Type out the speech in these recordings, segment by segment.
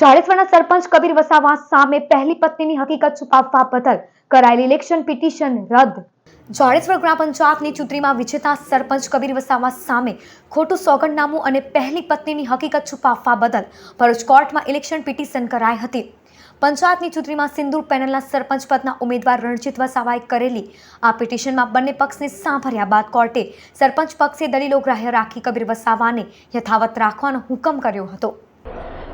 જાડેશ્વરના સરપંચ કબીર વસાવા સામે પહેલી પત્નીની હકીકત છુપાવવા બદલ કરાયેલી ઇલેક્શન પિટિશન રદ. જાડેશ્વર ગ્રામ પંચાયતની ચૂંટણીમાં વિજેતા સરપંચ કબીર વસાવા સામે ખોટું સોગંદનામું અને પહેલી પત્નીની હકીકત છુપાવવા બદલ ભરૂચ કોર્ટમાં ઇલેક્શન પિટિશન કરાઈ હતી. પંચાયતની ચૂંટણીમાં સિંદૂર પેનલના સરપંચ પદના ઉમેદવાર રણજીત વસાવાએ કરેલી આ પિટિશનમાં બંને પક્ષને સાંભળ્યા બાદ કોર્ટે સરપંચ પક્ષે દલીલો ગ્રાહ્ય રાખી કબીર વસાવાને યથાવત રાખવાનો હુકમ કર્યો હતો.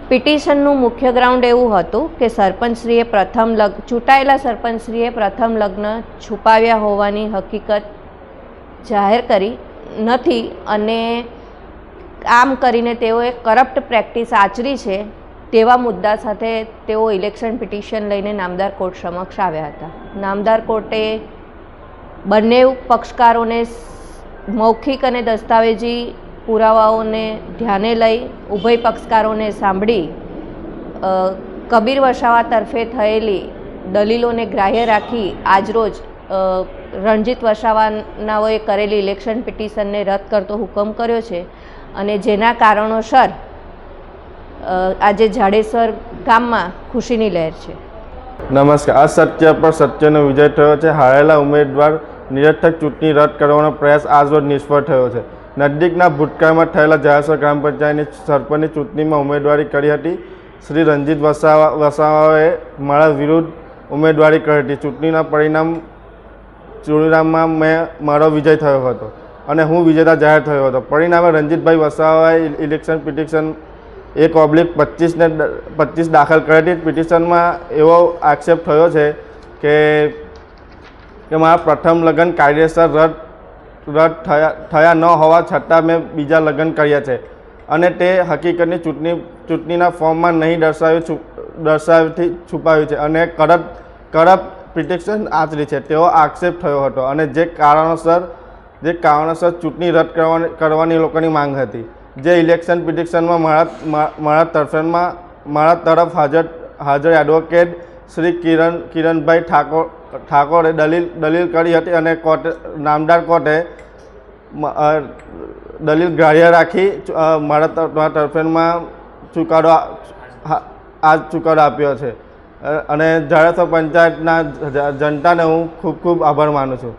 પિટિશનનું મુખ્ય ગ્રાઉન્ડ એવું હતું કે સરપંચશ્રીએ પ્રથમ લગ, ચૂંટાયેલા સરપંચશ્રીએ પ્રથમ લગ્ન છુપાવ્યા હોવાની હકીકત જાહેર કરી નથી અને આમ કરીને તેઓએ કરપ્ટ પ્રેક્ટિસ આચરી છે તેવા મુદ્દા સાથે તેઓ ઇલેક્શન પિટિશન લઈને નામદાર કોર્ટ સમક્ષ આવ્યા હતા. નામદાર કોર્ટે બંને પક્ષકારોને મૌખિક અને દસ્તાવેજી પુરાવાઓને ધ્યાને લઈ ઉભય પક્ષકારોને સાંભળી કબીર વસાવા તરફે થયેલી દલીલોને ગ્રાહ્ય રાખી આજરોજ રણજીત વસાવાનાઓએ કરેલી ઇલેક્શન પિટિશનને રદ કરતો હુકમ કર્યો છે અને જેના કારણોસર આજે જાડેશ્વર ગામમાં ખુશીની લહેર છે. નમસ્કાર. અસત્ય પર સત્યનો વિજય થયો છે. હારેલા ઉમેદવાર નિરર્થક ચૂંટણી રદ કરવાનો પ્રયાસ આજરોજ નિષ્ફળ થયો છે. નજીકના ભૂતકાળમાં થયેલા જાહેરસર ગ્રામ પંચાયતની સરપંચની ચૂંટણીમાં ઉમેદવારી કરી હતી. શ્રી રંજીત વસાવા વસાવાએ મારા વિરુદ્ધ ઉમેદવારી કરી હતી. ચૂંટણીના પરિણામ ચૂંટણીમાં મેં મારો વિજય થયો હતો અને હું વિજેતા જાહેર થયો હતો. પરિણામે રંજીતભાઈ વસાવાએ ઇલેક્શન પિટિશન એક ઓબ્લિક પચીસને પચીસ દાખલ કરી હતી. પિટિશનમાં એવો આક્ષેપ થયો છે કે કે મારા પ્રથમ લગ્ન કાયદેસર રદ રદ થયા થયા ન હોવા છતાં મેં બીજા લગ્ન કર્યા છે. અને તે હકીકતની ચૂંટણી, ચૂંટણીના ફોર્મમાં નહીં દર્શાવ્યું દર્શાવથી છુપાવ્યું છે અને કરપ્ટ કરપ્ટ પ્રિટેક્શન આચરી છે. તેવો આક્ષેપ થયો હતો અને જે કારણોસર જે કારણોસર ચૂંટણી રદ કરવાની કરવાની લોકોની માંગ હતી. જે ઇલેક્શન પિટિશનમાં મારા મારા તરફેણમાં, મારા તરફ હાજર હાજર એડવોકેટ શ્રી કિરણ કિરણભાઈ ઠાકોર ઠાકોરે દલીલ દલીલ કરી હતી અને કોર્ટે નામદાર કોર્ટે દલીલ ગ્રાહ્ય રાખી મારા તર- મારા તરફેણમાં ચુકાદો આ- હા, ચુકાદો આપ્યો છે. અને જાડેશ્વર પંચાયતના જનતાને હું ખૂબ ખૂબ આભાર માનું છું.